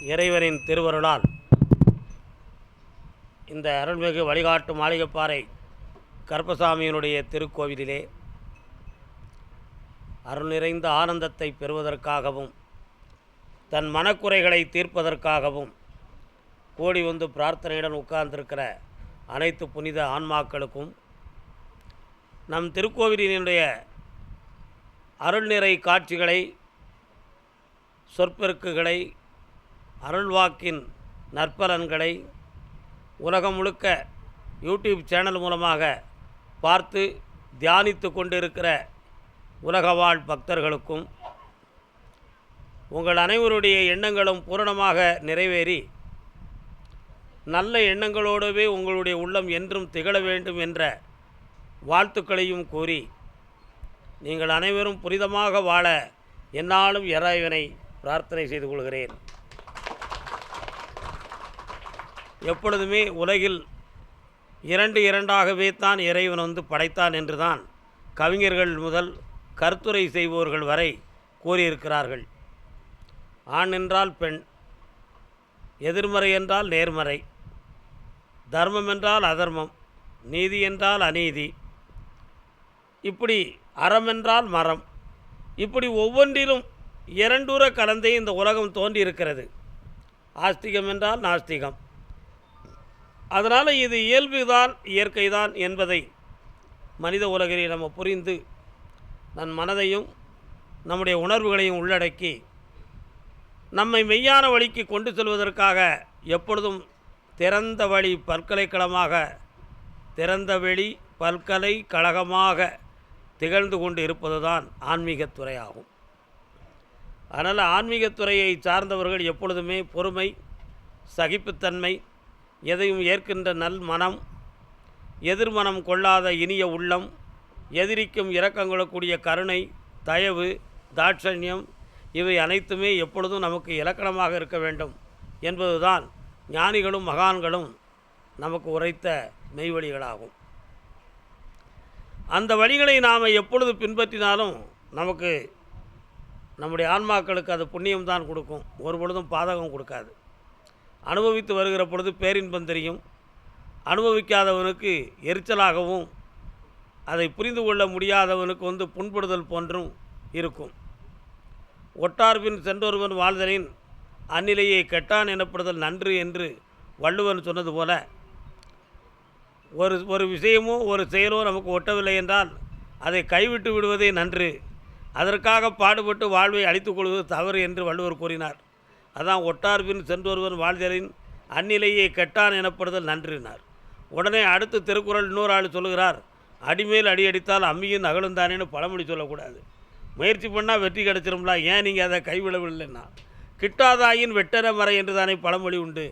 இறைவனின் திருவருளால் இந்த அருள்மிகு வழிகாட்டு மாளிகைப்பாறை கருப்பசாமியினுடைய திருக்கோவிலிலே அருள் நிறைந்த ஆனந்தத்தை பெறுவதற்காகவும் தன் மனக்குறைகளை தீர்ப்பதற்காகவும் கூடி வந்து பிரார்த்தனையுடன் உட்கார்ந்திருக்கிற அனைத்து புனித ஆன்மாக்களுக்கும் நம் திருக்கோவிலினுடைய அருள்நிறை காட்சிகளை சொற்பெருக்குகளை அருள்வாக்கின் நற்பலன்களை உலகம் முழுக்க யூடியூப் சேனல் மூலமாக பார்த்து தியானித்து கொண்டிருக்கிற உலகவாழ் பக்தர்களுக்கும் உங்கள் அனைவருடைய எண்ணங்களும் பூரணமாக நிறைவேறி நல்ல எண்ணங்களோடவே உங்களுடைய உள்ளம் என்றும் திகழ வேண்டும் என்ற வாழ்த்துக்களையும் கூறி நீங்கள் அனைவரும் புனிதமாக வாழ என்னாலும் இறைவனை பிரார்த்தனை செய்து கொள்கிறேன். எப்பொழுதுமே உலகில் இரண்டு இரண்டாகவே தான் இறைவன் வந்து படைத்தான் என்று தான் கவிஞர்கள் முதல் கருத்துரை செய்பவர்கள் வரை கூறியிருக்கிறார்கள். ஆண் என்றால் பெண் எதிர்மறை என்றால் நேர்மறை தர்மம் என்றால் அதர்மம் நீதி என்றால் அநீதி இப்படி அறம் என்றால் மரம் இப்படி ஒவ்வொன்றிலும் இரண்டுற கலந்தே இந்த உலகம் தோன்றியிருக்கிறது. ஆஸ்திகம் என்றால் நாஸ்திகம். அதனால் இது இயல்புதான் இயற்கைதான் என்பதை மனித உலகிலே நம்ம புரிந்து நம் மனதையும் நம்முடைய உணர்வுகளையும் உள்ளடக்கி நம்மை மெய்யான வழிக்கு கொண்டு செல்வதற்காக எப்பொழுதும் திறந்த வழி பல்கலைக்கழகமாக திறந்த வெளி பல்கலைக்கழகமாக திகழ்ந்து கொண்டு இருப்பதுதான் தான் ஆன்மீகத்துறையாகும் அதனால் ஆன்மீகத்துறையை சார்ந்தவர்கள் எப்பொழுதுமே பொறுமை சகிப்புத்தன்மை எதையும் ஏற்கின்ற நல் மனம் எதிர்மனம் கொள்ளாத இனிய உள்ளம் எதிரிக்கும் இரக்கங்கொள்ளக்கூடிய கருணை தயவு தாட்சண்யம் இவை அனைத்துமே எப்பொழுதும் நமக்கு இலக்கணமாக இருக்க வேண்டும் என்பதுதான் ஞானிகளும் மகான்களும் நமக்கு உரைத்த மெய்வழிகளாகும். அந்த வழிகளை நாம் எப்பொழுது பின்பற்றினாலும் நமக்கு நம்முடைய ஆன்மாக்களுக்கு அது புண்ணியம் தான் கொடுக்கும். ஒரு பொழுதும் பாதகம் கொடுக்காது. அனுபவித்து வருகிற பொழுது பேரின்பம் தெரியும். அனுபவிக்காதவனுக்கு எரிச்சலாகவும் அதை புரிந்து கொள்ள முடியாதவனுக்கு வந்து புண்படுதல் போன்றும் இருக்கும். ஒட்டார்பின் சென்றொருவன் வாழ்தலின் அந்நிலையை கெட்டான் எனப்படுதல் நன்று என்று வள்ளுவன் சொன்னது போல ஒரு ஒரு விஷயமோ ஒரு செயலோ நமக்கு ஒட்டவில்லை என்றால் அதை கைவிட்டு விடுவதே நன்று. அதற்காக பாடுபட்டு வாழ்வை அழித்துக் கொள்வது தவறு என்று வள்ளுவர் கூறினார். அதான் ஒட்டார்பின் சென்றொருவன் வாழ்தலின் அந்நிலையை கெட்டான் எனப்படுதல் நன்றினார். உடனே அடுத்து திருக்குறள் இன்னொரு ஆள் சொல்லுகிறார் அடிமேல் அடி அடித்தால் அகலும் தானேன்னு பழமொழி சொல்லக்கூடாது. முயற்சி பண்ணால் வெற்றி கிடச்சிரும்லா ஏன் நீங்கள் அதை கைவிடவில்லைன்னா? கிட்டாதாயின் வெட்டர மறை என்று தானே பழமொழி உண்டு.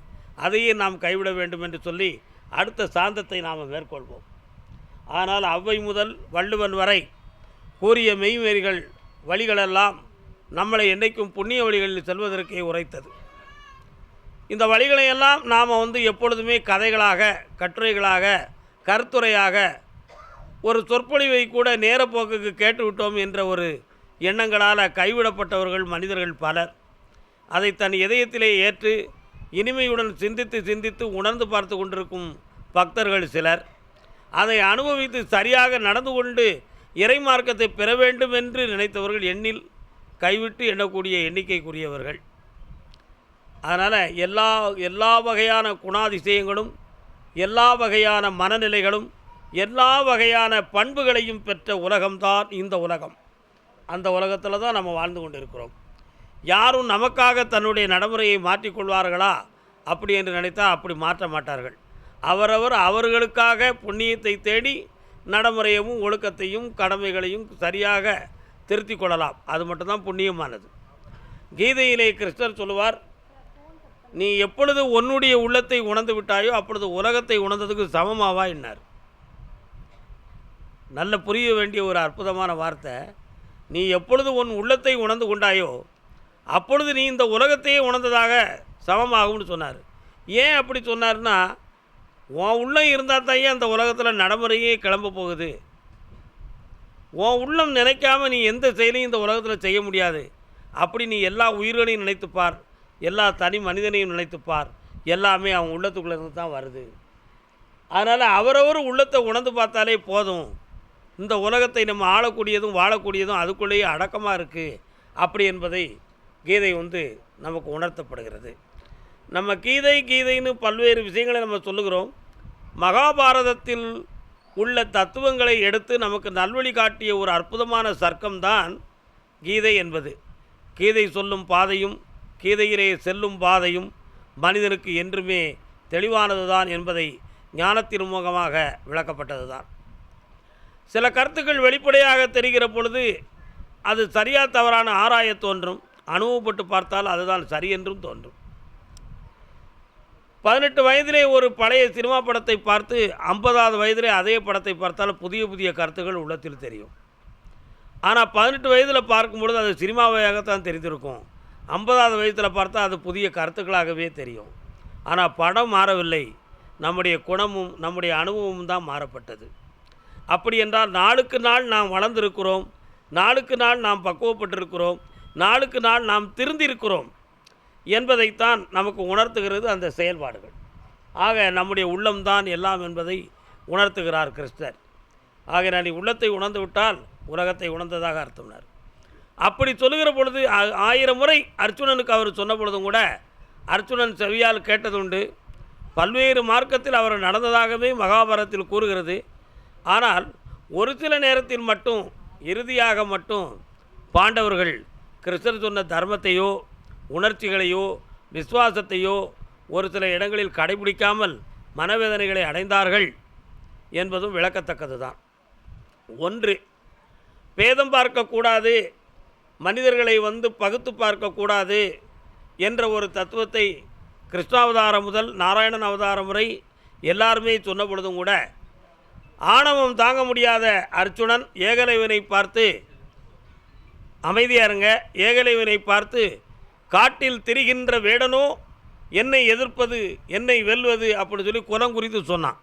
அதையே நாம் கைவிட வேண்டும் என்று சொல்லி அடுத்த சாந்தத்தை நாம் மேற்கொள்வோம். ஆனால் அவ்வை முதல் வள்ளுவன் வரை கூறிய மெய்மேறிகள் வழிகளெல்லாம் நம்மளை என்றைக்கும் புண்ணிய வழிகளில் செல்வதற்கே உரைத்தது. இந்த வழிகளையெல்லாம் நாம் வந்து எப்பொழுதுமே கதைகளாக கட்டுரைகளாக கருத்துரையாக ஒரு சொற்பொழிவை கூட நேரப்போக்குக்கு கேட்டுவிட்டோம் என்ற ஒரு எண்ணங்களால் கைவிடப்பட்டவர்கள் மனிதர்கள் பலர். அதை தன் இதயத்திலே ஏற்று இனிமையுடன் சிந்தித்து சிந்தித்து உணர்ந்து பார்த்து கொண்டிருக்கும் பக்தர்கள் சிலர். அதை அனுபவித்து சரியாக நடந்து கொண்டு இறைமார்க்கத்தை பெற வேண்டும் என்று நினைத்தவர்கள் எண்ணில் கைவிட்டு எண்ணக்கூடிய எண்ணிக்கைக்குரியவர்கள். அதனால் எல்லா எல்லா வகையான குணாதிசயங்களும் எல்லா வகையான மனநிலைகளும் எல்லா வகையான பண்புகளையும் பெற்ற உலகம்தான் இந்த உலகம். அந்த உலகத்தில் தான் நம்ம வாழ்ந்து கொண்டு இருக்கிறோம் யாரும் நமக்காக தன்னுடைய நடைமுறையை மாற்றிக்கொள்வார்களா? அப்படி என்று நினைத்தால் அப்படி மாற்ற மாட்டார்கள். அவரவர் அவர்களுக்காக புண்ணியத்தை தேடி நடைமுறையவும் ஒழுக்கத்தையும் கடமைகளையும் சரியாக திருத்தி கொள்ளலாம். அது மட்டும்தான் புண்ணியமானது. கீதையிலே கிருஷ்ணர் சொல்லுவார் நீ எப்பொழுது உன்னுடைய உள்ளத்தை உணர்ந்து விட்டாயோ அப்பொழுது உலகத்தை உணர்ந்ததுக்கு சமமாவா? என்னார். நல்ல புரிய வேண்டிய ஒரு அற்புதமான வார்த்தை. நீ எப்பொழுது உன் உள்ளத்தை உணர்ந்து கொண்டாயோ அப்பொழுது நீ இந்த உலகத்தையே உணர்ந்ததாக சமமாகும்னு சொன்னார். ஏன் அப்படி சொன்னார்னா உன் உள்ளே இருந்தால் தான் அந்த உலகத்தில் நடைமுறையே கிளம்ப போகுது. உன் உள்ளம் நினைக்காம நீ எந்த செயலையும் இந்த உலகத்தில் செய்ய முடியாது. அப்படி நீ எல்லா உயிர்களையும் நினைத்துப்பார் எல்லா தனி மனிதனையும் நினைத்துப்பார் எல்லாமே அவன் உள்ளத்துக்குள்ளே இருந்து தான் வருது. அதனால் அவரவர் உள்ளத்தை உணர்ந்து பார்த்தாலே போதும். இந்த உலகத்தை நம்ம ஆளக்கூடியதும் வாழக்கூடியதும் அதுக்குள்ளேயே அடக்கமாக இருக்குது அப்படி என்பதை கீதை வந்து நமக்கு உணர்த்தப்படுகிறது. நம்ம கீதை கீதைன்னு பல்வேறு விஷயங்களை நம்ம சொல்லுகிறோம். மகாபாரதத்தில் உள்ள தத்துவங்களை எடுத்து நமக்கு நல்வழி காட்டிய ஒரு அற்புதமான சர்க்கம்தான் கீதை என்பது. கீதை சொல்லும் பாதையும் கீதையிலே செல்லும் பாதையும் மனிதனுக்கு என்றுமே தெளிவானதுதான் என்பதை ஞானத்தின் முகமாக விளக்கப்பட்டதுதான். சில கருத்துக்கள் வெளிப்படையாக தெரிகிற பொழுது அது சரியா தவறான ஆராய தோன்றும். அனுபவப்பட்டு பார்த்தால் அதுதான் சரி என்றும் தோன்றும். பதினெட்டு வயதிலே ஒரு பழைய சினிமா படத்தை பார்த்து ஐம்பதாவது வயதிலே அதே படத்தை பார்த்தால் புதிய புதிய கருத்துக்கள் உள்ளத்தில் தெரியும். ஆனால் பதினெட்டு வயதில் பார்க்கும் பொழுது அது சினிமாவையாகத்தான் தெரிந்திருக்கும். ஐம்பதாவது வயதில் பார்த்தா அது புதிய கருத்துக்களாகவே தெரியும். ஆனால் படம் மாறவில்லை. நம்முடைய குணமும் நம்முடைய அனுபவமும் தான் மாறப்பட்டது. அப்படி என்றால் நாளுக்கு நாள் நாம் வளர்ந்திருக்கிறோம். நாளுக்கு நாள் நாம் பக்குவப்பட்டிருக்கிறோம். நாளுக்கு நாள் நாம் திருந்திருக்கிறோம். என்பதைத்தான் நமக்கு உணர்த்துகிறது அந்த செயல்பாடுகள். ஆக நம்முடைய உள்ளம்தான் எல்லாம் என்பதை உணர்த்துகிறார் கிருஷ்ணர் ஆக நான் உள்ளத்தை உணர்ந்து விட்டால் உலகத்தை உணர்ந்ததாக அர்த்தம்னார். அப்படி சொல்லுகிற பொழுது ஆ- ஆயிரம் முறை அர்ச்சுனனுக்கு அவர் சொன்ன பொழுதும் கூட அர்ச்சுனன் செவியால் கேட்டதுண்டு. பல்வேறு மார்க்கத்தில் அவர் நடந்ததாகவே மகாபாரதத்தில் கூறுகிறது. ஆனால் ஒரு சில நேரத்தில் மட்டும் இறுதியாக மட்டும் பாண்டவர்கள் கிருஷ்ணர் சொன்ன தர்மத்தையோ உணர்ச்சிகளையோ விசுவாசத்தையோ ஒரு சில இடங்களில் கடைபிடிக்காமல் மனவேதனைகளை அடைந்தார்கள் என்பதும் விளக்கத்தக்கது தான் ஒன்று பேதம் பார்க்கக்கூடாது மனிதர்களை வந்து பகுத்து பார்க்கக்கூடாது என்ற ஒரு தத்துவத்தை கிருஷ்ணாவதாரம் முதல் நாராயணன் அவதாரம் வரை எல்லாருமே சொன்ன பொழுதும் கூட ஆணவம் தாங்க முடியாத அர்ச்சுனன் ஏகலைவனை பார்த்து அமைதியாருங்க ஏகலைவனை பார்த்து காட்டில் திரிகின்ற வேடனோ என்னை எதிர்ப்பது என்னை வெல்வது அப்படின்னு சொல்லி குணம் குறித்து சொன்னான்.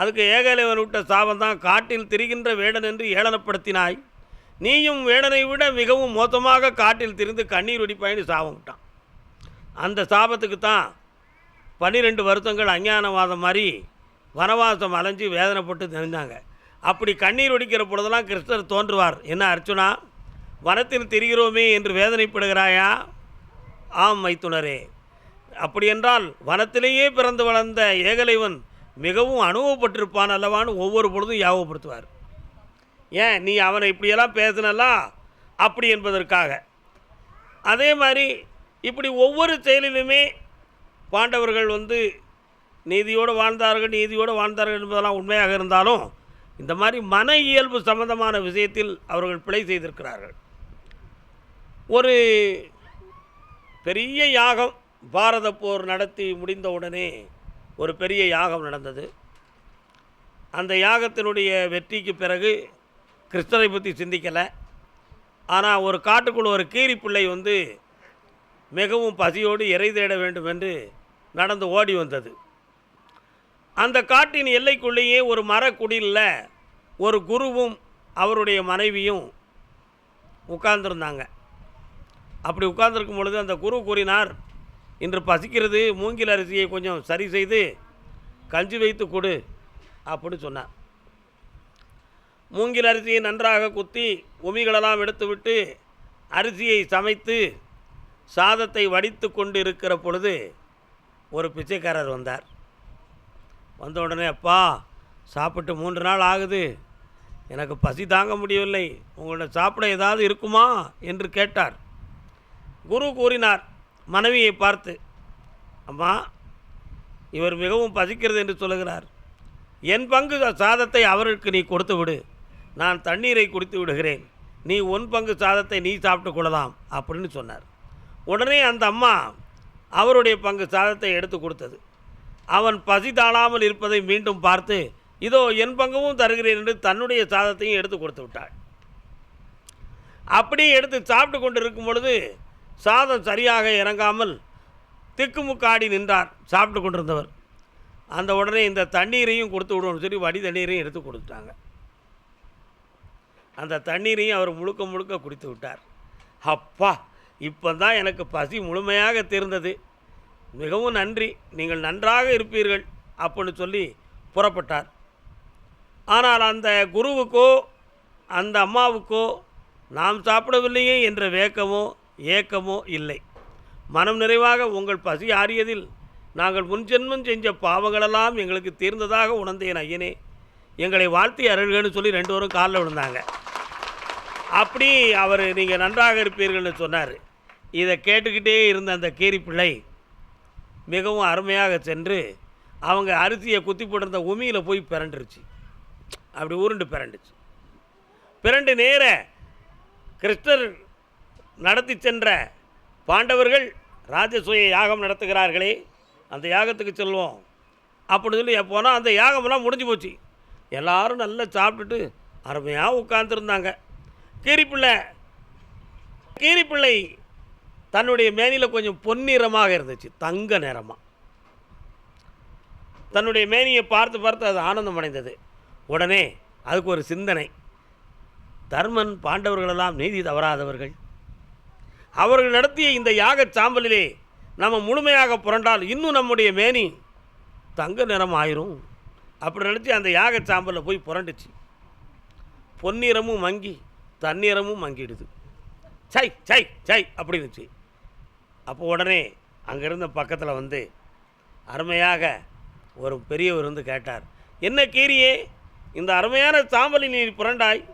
அதுக்கு ஏகலைவன் விட்ட சாபம் தான் காட்டில் திரிகின்ற வேடன் என்று ஏளனப்படுத்தினாய். நீயும் வேடனை விட மிகவும் மோசமாக காட்டில் திரிந்து கண்ணீர் வெடிப்பாயின்னு சாபம் விட்டான். அந்த சாபத்துக்கு தான் பன்னிரெண்டு வருஷங்கள் அஞ்ஞானவாதம் மாதிரி வனவாசம் அலைஞ்சு வேதனைப்பட்டு தெரிஞ்சாங்க. அப்படி கண்ணீர் ஒடிக்கிற பொழுதெல்லாம் கிருஷ்ணர் தோன்றுவார். என்ன அர்ச்சுனா வனத்தில் திரிகிறோமே என்று வேதனைப்படுகிறாயா? ஆம் மைத்துனரே. அப்படியென்றால் வனத்திலேயே பிறந்து வளர்ந்த ஏகலைவன் மிகவும் அனுபவப்பட்டிருப்பான் அல்லவான்னு ஒவ்வொரு பொழுதும் ஞாபகப்படுத்துவார் ஏன் நீ அவனை இப்படியெல்லாம் பேசினலா அப்படி என்பதற்காக. அதே மாதிரி இப்படி ஒவ்வொரு செயலிலுமே பாண்டவர்கள் வந்து நீதியோடு வாழ்ந்தார்கள் நீதியோடு வாழ்ந்தார்கள் என்பதெல்லாம் உண்மையாக இருந்தாலும் இந்த மாதிரி மன இயல்பு சம்பந்தமான விஷயத்தில் அவர்கள் பிழை செய்திருக்கிறார்கள். ஒரு பெரிய யாகம் பாரத போர் நடத்தி முடிந்த உடனே ஒரு பெரிய யாகம் நடந்தது. அந்த யாகத்தினுடைய வெற்றிக்கு பிறகு கிருஷ்ணரை பற்றி சிந்திக்கலை. ஆனால் ஒரு காட்டுக்குள்ள ஒரு கீரி பிள்ளை வந்து மிகவும் பசியோடு இறை தேட வேண்டும் என்று நடந்து ஓடி வந்தது. அந்த காட்டின் எல்லைக்குள்ளேயே ஒரு மரக்குடிலில் ஒரு குருவும் அவருடைய மனைவியும் உட்கார்ந்துருந்தாங்க. அப்படி உட்கார்ந்துருக்கும் பொழுது அந்த குரு கூறினார் இன்று பசிக்கிறது மூங்கில் அரிசியை கொஞ்சம் சரி செய்து கஞ்சி வைத்து கொடு அப்படின்னு சொன்னார். மூங்கில் அரிசியை நன்றாக குத்தி உமிகளெல்லாம் எடுத்துவிட்டு அரிசியை சமைத்து சாதத்தை வடித்து கொண்டு இருக்கிற பொழுது ஒரு பிச்சைக்காரர் வந்தார். வந்த உடனே அப்பா சாப்பிட்டு மூன்று நாள் ஆகுது. எனக்கு பசி தாங்க முடியவில்லை. உங்களோட சாப்பிட ஏதாவது இருக்குமா? என்று கேட்டார். குரு கூறினார் மனைவியை பார்த்து அம்மா இவர் மிகவும் பசிக்கிறது என்று சொல்லுகிறார். என் பங்கு சாதத்தை அவருக்கு நீ கொடுத்து விடு. நான் தண்ணீரை குடித்து விடுகிறேன். நீ உன் பங்கு சாதத்தை நீ சாப்பிட்டு கொள்ளலாம் அப்படின்னு சொன்னார். உடனே அந்த அம்மா அவருடைய பங்கு சாதத்தை எடுத்து கொடுத்தது. அவன் பசி தாழாமல் இருப்பதை மீண்டும் பார்த்து இதோ என் பங்கவும் தருகிறேன் என்று தன்னுடைய சாதத்தையும் எடுத்து கொடுத்து விட்டாள். அப்படியே எடுத்து சாப்பிட்டு கொண்டு இருக்கும் பொழுது சாதம் சரியாக இறங்காமல் திக்குமுக்காடி நின்றார் சாப்பிட்டு கொண்டிருந்தவர். அந்த உடனே இந்த தண்ணீரையும் கொடுத்து விடுவோம்னு சொல்லி வடி தண்ணீரையும் எடுத்து கொடுத்துட்டாங்க. அந்த தண்ணீரையும் அவர் முழுக்க முழுக்க குடித்து விட்டார். அப்பா இப்போ தான் எனக்கு பசி முழுமையாக தீர்ந்தது. மிகவும் நன்றி நீங்கள் நன்றாக இருப்பீர்கள் அப்படின்னு சொல்லி புறப்பட்டார். ஆனால் அந்த குருவுக்கோ அந்த அம்மாவுக்கோ நாம் சாப்பிடவில்லையே என்ற வேக்கமோ ஏக்கமோ இல்லை. மனம் நிறைவாக உங்கள் பசி ஆறியதில் நாங்கள் முன்ஜென்மம் செஞ்ச பாவங்களெல்லாம் எங்களுக்கு தீர்ந்ததாக உணர்ந்தேன் ஐயனே. எங்களை வாழ்த்தி அருள்கன்னு சொல்லி ரெண்டு பேரும் காலில் விழுந்தாங்க. அப்படி அவர் நீங்கள் நன்றாக இருப்பீர்கள்னு சொன்னார். இதை கேட்டுக்கிட்டே இருந்த அந்த கீரி பிள்ளை மிகவும் அருமையாக சென்று அவங்க அரிசியை குத்தி போட்டிருந்த உமியில் போய் பிறண்டுருச்சு. அப்படி உருண்டு பிறண்டுச்சு. பிறண்டு நேர கிருஷ்ணர் நடத்தி சென்ற பாண்டவர்கள் ராஜசூய யாகம் நடத்துகிறார்களே அந்த யாகத்துக்கு செல்வோம். அப்படின்னு சொல்லி போனால் அந்த யாகமெல்லாம் முடிஞ்சு போச்சு. எல்லாரும் நல்லா சாப்பிட்டுட்டு அருமையாக உட்கார்ந்துருந்தாங்க. கீரிப்பிள்ளை கீரிப்பிள்ளை தன்னுடைய மேனியில் கொஞ்சம் பொன்னிறமாக இருந்துச்சு தங்க நிறமாக தன்னுடைய மேனியை பார்த்து பார்த்து அது ஆனந்தம் அடைந்தது. உடனே அதுக்கு ஒரு சிந்தனை. தர்மன் பாண்டவர்களெல்லாம் நீதி தவறாதவர்கள். அவர்கள் நடத்திய இந்த யாகச் சாம்பலிலே நம்ம முழுமையாக புரண்டால் இன்னும் நம்முடைய மேனி தங்க நிறம் ஆயிரும். அப்படி நினச்சி அந்த யாகச் சாம்பலில் போய் புரண்டுச்சு. பொன்னிறமும் மங்கி தண்ணீரமும் மங்கிடுது. சை சை சை அப்படின்னுச்சு. அப்போ உடனே அங்கேருந்த பக்கத்தில் வந்து அருமையாக ஒரு பெரியவர் வந்து கேட்டார் என்ன கீரியே இந்த அருமையான சாம்பலில் நீ புரண்டாய்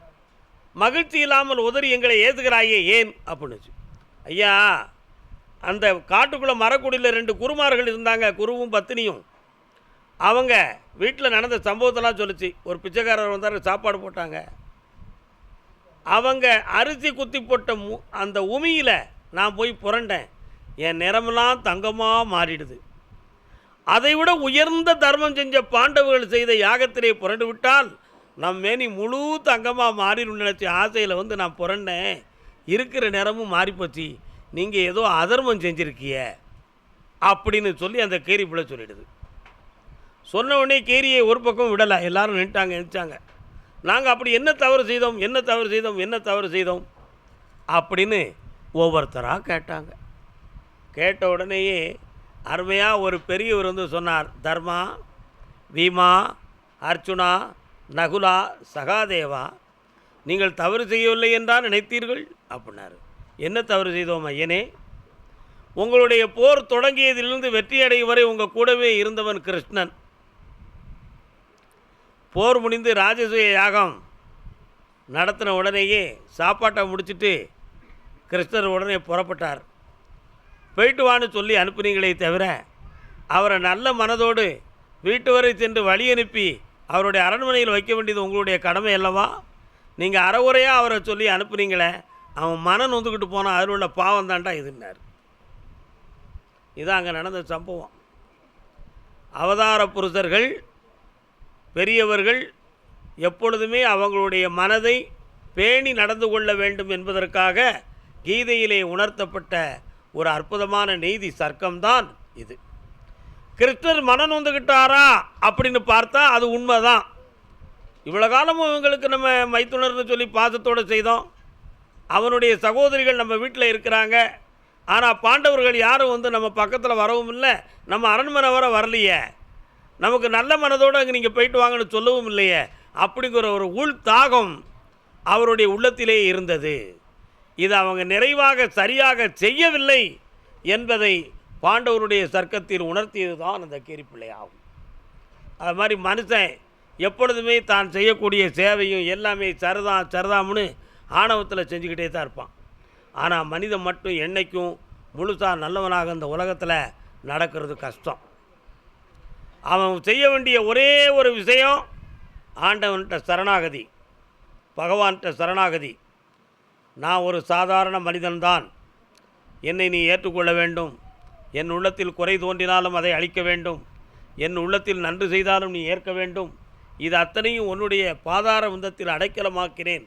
மகிழ்ச்சி இல்லாமல் உதறி எங்களை ஏற்றுகிறாயே ஏன்? அப்படின்னுச்சு. ஐயா அந்த காட்டுக்குள்ளே மரக்குடியில் ரெண்டு குருமார்கள் இருந்தாங்க குருவும் பத்தினியும். அவங்க வீட்டில் நடந்த சம்பவத்தெல்லாம் சொல்லுச்சு. ஒரு பிச்சைக்காரர் வந்தார் சாப்பாடு போட்டாங்க. அவங்க அரிசி குத்தி போட்ட மு அந்த உமியில் நான் போய் புரண்டேன். என் நிறமெல்லாம் தங்கமாக மாறிடுது. அதைவிட உயர்ந்த தர்மம் செஞ்ச பாண்டவர்கள் செய்த யாகத்திலே புரண்டு விட்டால் நம் மேனி முழு தங்கமாக மாறிடும் நினச்ச ஆசையில் வந்து நான் புரண்டேன். இருக்கிற நேரமும் மாறிப்போச்சு. நீங்கள் ஏதோ அதர்மம் செஞ்சுருக்கிய. அப்படின்னு சொல்லி அந்த கேரி பிள்ளை சொல்லிடுது. சொன்ன உடனே கேரியை ஒரு பக்கம் விடலை. எல்லாரும் நின்ட்டாங்க நினச்சாங்க நாங்கள் அப்படி என்ன தவறு செய்தோம் என்ன தவறு செய்தோம் என்ன தவறு செய்தோம் அப்படின்னு ஒவ்வொருத்தராக கேட்டாங்க. கேட்ட உடனேயே அருமையாக ஒரு பெரியவர் வந்து சொன்னார் தர்மா பீமா அர்ச்சுனா நகுலா சகாதேவா நீங்கள் தவறு செய்யவில்லை என்றால் நினைத்தீர்கள்? அப்படின்னாரு. என்ன தவறு செய்தோம் ஐயனே? உங்களுடைய போர் தொடங்கியதிலிருந்து வெற்றியடையும் வரை உங்கள் கூடவே இருந்தவன் கிருஷ்ணன். போர் முடிந்து ராஜசூய யாகம் நடத்தின உடனேயே சாப்பாட்டை முடிச்சிட்டு கிருஷ்ணர் உடனே புறப்பட்டார். போயிட்டு வான்னு சொல்லி அனுப்புனீங்களே தவிர அவரை நல்ல மனதோடு வீட்டு வரை சென்று வழி அனுப்பி அவருடைய அரண்மனையில் வைக்க வேண்டியது உங்களுடைய கடமை அல்லவா? நீங்கள் அறகுறையாக அவரை சொல்லி அனுப்புனீங்களே அவன் மனம் நொந்துக்கிட்டு போனான் அதில் உள்ள பாவம் தாண்டா இதுன்னார். இதான் அங்கே நடந்த சம்பவம். அவதார புருஷர்கள் பெரியவர்கள் எப்பொழுதுமே அவங்களுடைய மனதை பேணி நடந்து கொள்ள வேண்டும் என்பதற்காக கீதையிலே உணர்த்தப்பட்ட ஒரு அற்புதமான நீதி சர்க்கம்தான் இது. கிருஷ்ணர் மனம் நொந்துக்கிட்டாரா அப்படின்னு பார்த்தா அது உண்மைதான். இவ்வளோ காலமும் இவங்களுக்கு நம்ம மைத்துணர்னு சொல்லி பாசத்தோடு செய்தோம். அவனுடைய சகோதரிகள் நம்ம வீட்டில் இருக்கிறாங்க. ஆனால் பாண்டவர்கள் யாரும் வந்து நம்ம பக்கத்தில் வரவும் இல்லை. நம்ம அரண்மனை வர வரலையே. நமக்கு நல்ல மனதோடு அங்கே நீங்கள் போயிட்டு வாங்கன்னு சொல்லவும் இல்லையே. அப்படிங்கிற ஒரு உள் தாகம் அவருடைய உள்ளத்திலே இருந்தது. இது அவங்க நிறைவாக சரியாக செய்யவில்லை என்பதை பாண்டவருடைய சர்க்கத்தில் உணர்த்தியது தான் அந்த கீரிப்பிள்ளை ஆகும் அது மாதிரி மனுஷன் எப்பொழுதுமே தான் செய்யக்கூடிய சேவையும் எல்லாமே சரிதான் சரிதாம்னு ஆணவத்தில் செஞ்சுக்கிட்டே தான் இருப்பான். ஆனால் மனிதன் மட்டும் என்னைக்கும் முழுசாக நல்லவனாக இந்த உலகத்தில் நடக்கிறது கஷ்டம். அவன் செய்ய வேண்டிய ஒரே ஒரு விஷயம் ஆண்டவன்கிட்ட சரணாகதி. பகவான்கிட்ட சரணாகதி. நான் ஒரு சாதாரண மனிதன்தான். என்னை நீ ஏற்றுக்கொள்ள வேண்டும். என் உள்ளத்தில் குறை தோன்றினாலும் அதை அழிக்க வேண்டும். என் உள்ளத்தில் நன்று செய்தாலும் நீ ஏற்க வேண்டும். இது அத்தனையும் உன்னுடைய பாதார விந்தத்தில் அடைக்கலமாக்கினேன்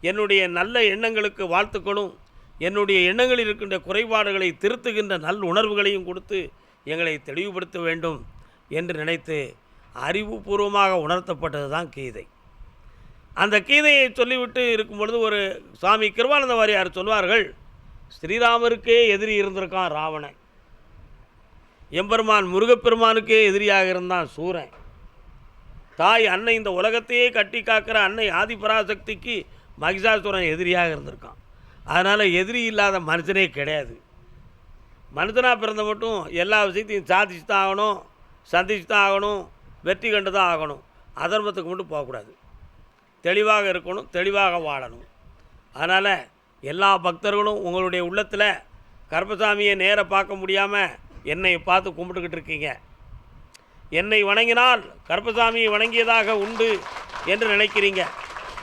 என்னுடைய நல்ல எண்ணங்களுக்கு வாழ்த்துக்களும். என்னுடைய எண்ணங்களில் இருக்கின்ற குறைபாடுகளை திருத்துகின்ற நல் உணர்வுகளையும் கொடுத்து எங்களை தெளிவுபடுத்த வேண்டும் என்று நினைத்து அறிவுபூர்வமாக உணர்த்தப்பட்டது தான் கீதை. அந்த கீதையை சொல்லிவிட்டு இருக்கும் பொழுது ஒரு சுவாமி கிருபானந்த வாரியார் சொல்வார்கள் ஸ்ரீராமருக்கே எதிரி இருந்திருக்கான் ராவணன். எம்பெருமான் முருகப்பெருமானுக்கே எதிரியாக இருந்தான் சூரன். தாய் அன்னை இந்த உலகத்தையே கட்டி காக்கிற அன்னை ஆதிபராசக்திக்கு மகிஷாசுரன் எதிரியாக இருந்திருக்கான். அதனால் எதிரி இல்லாத மனுஷனே கிடையாது. மனுஷனாக பிறந்த மட்டும் எல்லா விஷயத்தையும் சாதிச்சு தான் ஆகணும் சந்திச்சு தான் ஆகணும் வெற்றி கண்டு தான் ஆகணும். அதர்மத்துக்கு மட்டும் போகக்கூடாது. தெளிவாக இருக்கணும் தெளிவாக வாழணும். அதனால் எல்லா பக்தர்களும் உங்களுடைய உள்ளத்தில் கருப்பசாமியை நேர பார்க்க முடியாமல் என்னை பார்த்து கும்பிட்டுக்கிட்டு இருக்கீங்க. என்னை வணங்கினால் கருப்பசாமியை வணங்கியதாக உண்டு என்று நினைக்கிறீங்க.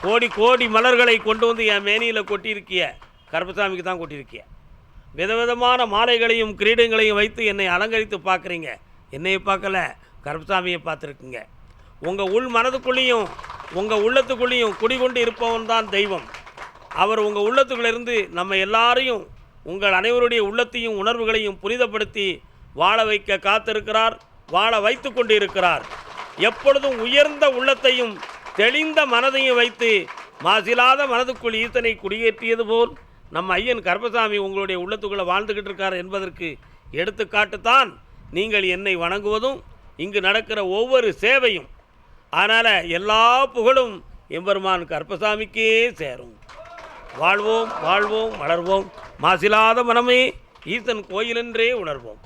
கோடி கோடி மலர்களை கொண்டு வந்து என் மேனியில் கொட்டியிருக்கிய கருப்பசாமிக்கு தான் கொட்டியிருக்கிய. விதவிதமான மாலைகளையும் கிரீடங்களையும் வைத்து என்னை அலங்கரித்து பார்க்குறீங்க. என்னையை பார்க்கல கருப்பசாமியை பார்த்துருக்குங்க. உங்கள் உள் மனதுக்குள்ளேயும் உங்கள் உள்ளத்துக்குள்ளேயும் குடிகொண்டு இருப்பவன் தான் தெய்வம். அவர் உங்கள் உள்ளத்துக்குள்ளிருந்து நம்ம எல்லாரையும் உங்கள் அனைவருடைய உள்ளத்தையும் உணர்வுகளையும் புனிதப்படுத்தி வாழ வைக்க காத்திருக்கிறார் வாழ வைத்து கொண்டு இருக்கிறார் எப்பொழுதும் உயர்ந்த உள்ளத்தையும் தெளிந்த மனதையும் வைத்து மாசிலாத மனதுக்குள் ஈசனை குடியேற்றியது போல் நம்ம ஐயன் கருப்பசாமி உங்களுடைய உள்ளத்துக்குள்ளே வாழ்ந்துக்கிட்டு இருக்கார் என்பதற்கு எடுத்துக்காட்டுத்தான் நீங்கள் என்னை வணங்குவதும் இங்கு நடக்கிற ஒவ்வொரு சேவையும். அதனால் எல்லா புகழும் எம்பெருமான் கருப்பசாமிக்கே சேரும். வாழ்வோம் வாழ்வோம் வளர்வோம். மாசிலாத மனமே ஈசன் கோயிலென்றே உணர்வோம்.